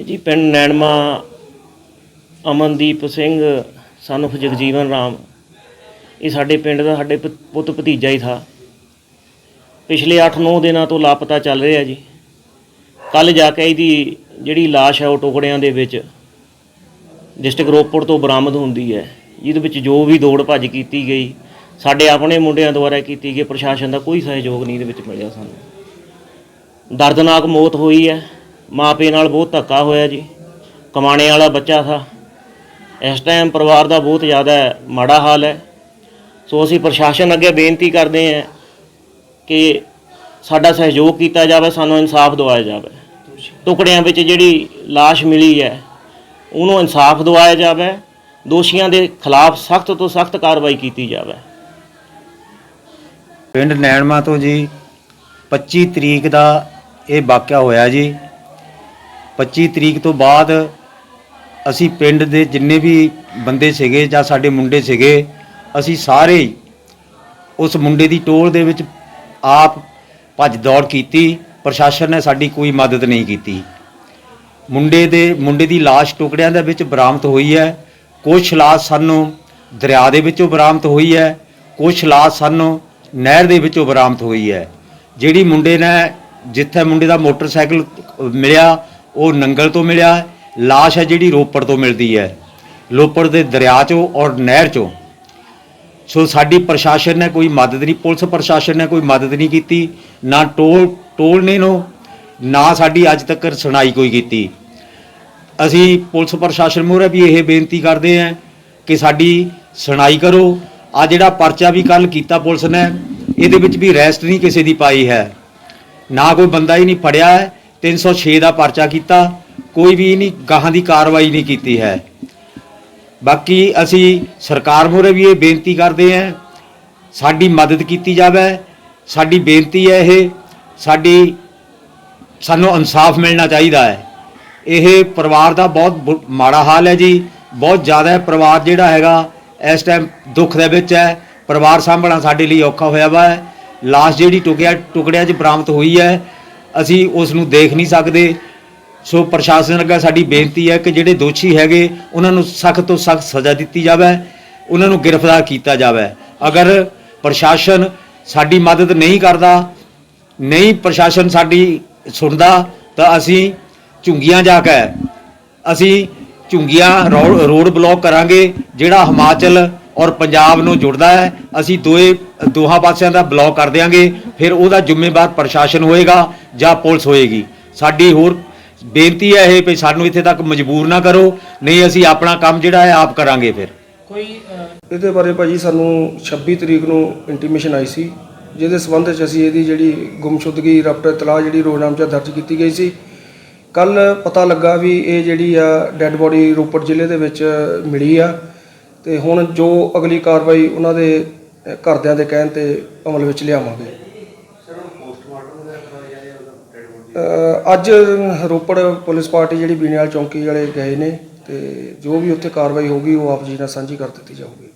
ਜੀ ਪਿੰਡ ਨੈਣਮਾ, Amandeep Singh son of Jagjivan Ram. ਇਹ ਸਾਡੇ ਪਿੰਡ ਦਾ, ਸਾਡੇ ਪ- ਪੁੱਤ ਭਤੀਜਾ ਹੀ ਥਾ। ਪਿਛਲੇ 8-9 ਦਿਨਾਂ ਤੋਂ ਲਾਪਤਾ ਚੱਲ ਰਿਹਾ ਜੀ। ਕੱਲ ਜਾ ਕੇ ਇਹਦੀ ਜਿਹੜੀ ਲਾਸ਼ ਹੈ ਉਹ ਟੁਕੜਿਆਂ ਦੇ ਵਿੱਚ ਡਿਸਟ੍ਰਿਕਟ ਰੋਪੜ ਤੋਂ ਬਰਾਮਦ ਹੁੰਦੀ ਹੈ। ਜਿਹਦੇ ਵਿੱਚ ਜੋ ਵੀ ਦੌੜ ਭੱਜ ਕੀਤੀ ਗਈ, ਸਾਡੇ ਆਪਣੇ ਮੁੰਡਿਆਂ ਦੁਆਰਾ ਕੀਤੀ ਗਈ, ਪ੍ਰਸ਼ਾਸਨ ਦਾ ਕੋਈ ਸਹਿਯੋਗ ਨਹੀਂ ਇਹਦੇ ਵਿੱਚ ਮਿਲਿਆ ਸਾਨੂੰ। ਦਰਦਨਾਕ ਮੌਤ ਹੋਈ ਹੈ। ਮਾਪੇ ਨਾਲ ਬਹੁਤ ਧੱਕਾ ਹੋਇਆ ਜੀ। ਕਮਾਣੇ ਵਾਲਾ ਬੱਚਾ ਥਾ। ਇਸ ਟਾਈਮ ਪਰਿਵਾਰ ਦਾ ਬਹੁਤ ਜ਼ਿਆਦਾ ਮਾੜਾ ਹਾਲ ਹੈ। ਸੋ ਅਸੀਂ ਪ੍ਰਸ਼ਾਸਨ ਅੱਗੇ ਬੇਨਤੀ ਕਰਦੇ ਹਾਂ ਕਿ ਸਾਡਾ ਸਹਿਯੋਗ ਕੀਤਾ ਜਾਵੇ, ਸਾਨੂੰ ਇਨਸਾਫ ਦਿਵਾਇਆ ਜਾਵੇ। ਟੁਕੜਿਆਂ ਵਿੱਚ ਜਿਹੜੀ ਲਾਸ਼ ਮਿਲੀ ਹੈ, ਉਹਨੂੰ ਇਨਸਾਫ ਦਿਵਾਇਆ ਜਾਵੇ। ਦੋਸ਼ੀਆਂ ਦੇ ਖਿਲਾਫ ਸਖਤ ਤੋਂ ਸਖਤ ਕਾਰਵਾਈ ਕੀਤੀ ਜਾਵੇ। ਪਿੰਡ ਨੈਣਮਾ ਤੋਂ ਜੀ 25 ਤਰੀਕ ਦਾ ਇਹ ਵਾਕਿਆ ਹੋਇਆ ਜੀ। 25 ਤਰੀਕ ਤੋਂ ਬਾਅਦ ਅਸੀਂ ਪਿੰਡ ਦੇ ਜਿੰਨੇ ਵੀ ਬੰਦੇ ਸੀਗੇ ਜਾਂ ਸਾਡੇ ਮੁੰਡੇ ਸੀਗੇ, ਅਸੀਂ ਸਾਰੇ ਉਸ ਮੁੰਡੇ ਦੀ ਟੋਲ ਦੇ ਵਿੱਚ ਆਪ ਭੱਜ ਦੌੜ ਕੀਤੀ। ਪ੍ਰਸ਼ਾਸਨ ਨੇ ਸਾਡੀ ਕੋਈ ਮਦਦ ਨਹੀਂ ਕੀਤੀ। ਮੁੰਡੇ ਦੇ, ਮੁੰਡੇ ਦੀ ਲਾਸ਼ ਟੁਕੜਿਆਂ ਦੇ ਵਿੱਚ ਬਰਾਮਦ ਹੋਈ ਹੈ। ਕੁਛ ਲਾਸ਼ ਸਾਨੂੰ ਦਰਿਆ ਦੇ ਵਿੱਚੋਂ ਬਰਾਮਦ ਹੋਈ ਹੈ। ਕੁਛ ਲਾਸ਼ ਸਾਨੂੰ ਨਹਿਰ ਦੇ ਵਿੱਚੋਂ ਬਰਾਮਦ ਹੋਈ ਹੈ। ਜਿਹੜੀ ਮੁੰਡੇ ਨੇ, ਜਿੱਥੇ ਮੁੰਡੇ ਦਾ ਮੋਟਰਸਾਈਕਲ ਮਿਲਿਆ ਉਹ ਨੰਗਲ ਤੋਂ ਮਿਲਿਆ ਲਾਸ਼ ਹੈ ਜਿਹੜੀ ਰੋਪੜ ਤੋਂ ਮਿਲਦੀ ਹੈ। ਰੋਪੜ ਦੇ ਦਰਿਆ ਚੋਂ ਔਰ ਨਹਿਰ ਚੋਂ। ਸੋ ਸਾਡੀ ਪ੍ਰਸ਼ਾਸਨ ਨੇ ਕੋਈ ਮਦਦ ਨਹੀਂ, ਪੁਲਿਸ ਪ੍ਰਸ਼ਾਸਨ ਨੇ ਕੋਈ ਮਦਦ ਨਹੀਂ ਕੀਤੀ। ਨਾ ਟੋਲ ਟੋਲ ਨੇ ਨੋ ਨਾ ਸਾਡੀ ਅੱਜ ਤੱਕ ਸੁਣਾਈ ਕੋਈ ਕੀਤੀ। ਅਸੀਂ ਪੁਲਿਸ ਪ੍ਰਸ਼ਾਸਨ ਮੂਹਰੇ ਵੀ ਇਹ ਬੇਨਤੀ ਕਰਦੇ ਹਾਂ ਕਿ ਸਾਡੀ ਸੁਣਾਈ ਕਰੋ। ਆ ਜਿਹੜਾ ਪਰਚਾ ਵੀ ਕੱਲ ਕੀਤਾ ਪੁਲਿਸ ਨੇ, ਇਹਦੇ ਵਿੱਚ ਵੀ ਰੈਸਟ ਨਹੀਂ ਕਿਸੇ ਦੀ ਪਾਈ ਹੈ। ਨਾ ਕੋਈ ਬੰਦਾ ਹੀ ਨਹੀਂ ਫੜਿਆ ਹੈ। 306 ਦਾ ਪਰਚਾ ਕੀਤਾ, ਕੋਈ ਵੀ ਨਹੀਂ, ਗਾਹਾਂ ਦੀ ਕਾਰਵਾਈ ਨਹੀਂ ਕੀਤੀ ਹੈ। ਬਾਕੀ ਅਸੀਂ ਸਰਕਾਰ ਮੂਹਰੇ ਵੀ ਇਹ ਬੇਨਤੀ ਕਰਦੇ ਹਾਂ, ਸਾਡੀ ਮਦਦ ਕੀਤੀ ਜਾਵੇ। ਸਾਡੀ ਬੇਨਤੀ ਹੈ ਇਹ, ਸਾਡੀ, ਸਾਨੂੰ ਇਨਸਾਫ ਮਿਲਣਾ ਚਾਹੀਦਾ ਹੈ। ਇਹ ਪਰਿਵਾਰ ਦਾ ਬਹੁਤ ਬੁ- ਮਾੜਾ ਹਾਲ ਹੈ ਜੀ। ਬਹੁਤ ਜ਼ਿਆਦਾ ਪਰਿਵਾਰ ਜਿਹੜਾ ਹੈਗਾ, ਇਸ ਟਾਈਮ ਦੁੱਖ ਦੇ ਵਿੱਚ ਹੈ। ਪਰਿਵਾਰ ਸਾਂਭਣਾ ਸਾਡੇ ਲਈ ਔਖਾ ਹੋਇਆ ਵਾ ਹੈ। ਲਾਸ਼ ਜਿਹੜੀ ਟੁਕਿਆ, ਟੁਕੜਿਆਂ 'ਚ ਬਰਾਮਦ ਹੋਈ ਹੈ। ਅਸੀਂ ਉਸ ਨੂੰ ਦੇਖ ਨਹੀਂ ਸਕਦੇ। ਸੋ ਪ੍ਰਸ਼ਾਸਨ ਅੱਗੇ ਸਾਡੀ ਬੇਨਤੀ ਹੈ ਕਿ ਜਿਹੜੇ ਦੋਸ਼ੀ ਹੈਗੇ, ਉਹਨਾਂ ਨੂੰ ਸਖਤ ਤੋਂ ਸਖਤ ਸਜ਼ਾ ਦਿੱਤੀ ਜਾਵੇ, ਉਹਨਾਂ ਨੂੰ ਗ੍ਰਿਫਤਾਰ ਕੀਤਾ ਜਾਵੇ। ਅਗਰ ਪ੍ਰਸ਼ਾਸਨ ਸਾਡੀ ਮਦਦ ਨਹੀਂ ਕਰਦਾ, ਨਹੀਂ ਪ੍ਰਸ਼ਾਸਨ ਸਾਡੀ ਸੁਣਦਾ, ਤਾਂ ਅਸੀਂ ਝੁੰਗੀਆਂ ਜਾ ਕੇ, ਅਸੀਂ ਝੁੰਗੀਆਂ ਰੋਡ ਰੋਡ ਬਲੌਕ ਕਰਾਂਗੇ, ਜਿਹੜਾ ਹਿਮਾਚਲ ਔਰ ਪੰਜਾਬ ਨੂੰ ਜੁੜਦਾ ਹੈ, ਅਸੀਂ ਦੋਏ, ਦੋਹਾਂ ਪਾਸਿਆਂ ਦਾ ਬਲੌਕ ਕਰ ਦਿਆਂਗੇ, ਫਿਰ ਉਹਦਾ ਜ਼ਿੰਮੇਵਾਰ ਪ੍ਰਸ਼ਾਸਨ ਹੋਏਗਾ। ਜਾਂ ਪੁਲਿਸ ਹੋਏਗੀ। ਸਾਡੀ ਹੋਰ ਬੇਨਤੀ ਹੈ ਇਹ ਵੀ ਸਾਨੂੰ ਇੱਥੇ ਤੱਕ ਮਜਬੂਰ ਨਾ ਕਰੋ ਨਹੀਂ ਅਸੀਂ ਆਪਣਾ ਕੰਮ ਜਿਹੜਾ ਹੈ ਆਪ ਕਰਾਂਗੇ ਫਿਰ। ਇਹਦੇ ਬਾਰੇ ਭਾਜੀ ਸਾਨੂੰ 26 ਤਰੀਕ ਨੂੰ ਇੰਟੀਮੇਸ਼ਨ ਆਈ ਸੀ ਜਿਹਦੇ ਸਬੰਧ ਵਿੱਚ ਅਸੀਂ ਇਹਦੀ ਜਿਹੜੀ ਗੁੰਮਸ਼ੁਦਗੀ ਰਪਟ ਇਤਲਾਹ ਜਿਹੜੀ ਰੋਜ਼ਨਾਮਚਾ ਦਰਜ ਕੀਤੀ ਗਈ ਸੀ। ਕੱਲ ਪਤਾ ਲੱਗਾ ਵੀ ਇਹ ਜਿਹੜੀ ਆ ਡੈੱਡ ਬੋਡੀ ਰੋਪੜ ਜ਼ਿਲ੍ਹੇ ਦੇ ਵਿੱਚ ਮਿਲੀ ਆ ਤੇ ਹੁਣ ਜੋ ਅਗਲੀ ਕਾਰਵਾਈ ਉਹਨਾਂ ਦੇ ਘਰਦਿਆਂ ਦੇ ਕਹਿਣ ਤੇ ਅਮਲ ਵਿੱਚ ਲਿਆਵਾਂਗੇ। ਅ, ਅੱਜ ਰੋਪੜ ਪੁਲਿਸ ਪਾਰਟੀ ਜਿਹੜੀ ਬੀਨੇਵਾਲ ਚੌਂਕੀ ਵਾਲੇ ਗਏ ਨੇ ਤੇ ਜੋ ਵੀ ਉੱਥੇ ਕਾਰਵਾਈ ਹੋਊਗੀ ਉਹ ਆਪ ਜੀ ਨਾਲ ਸਾਂਝੀ ਕਰ ਦਿੱਤੀ ਜਾਊਗੀ।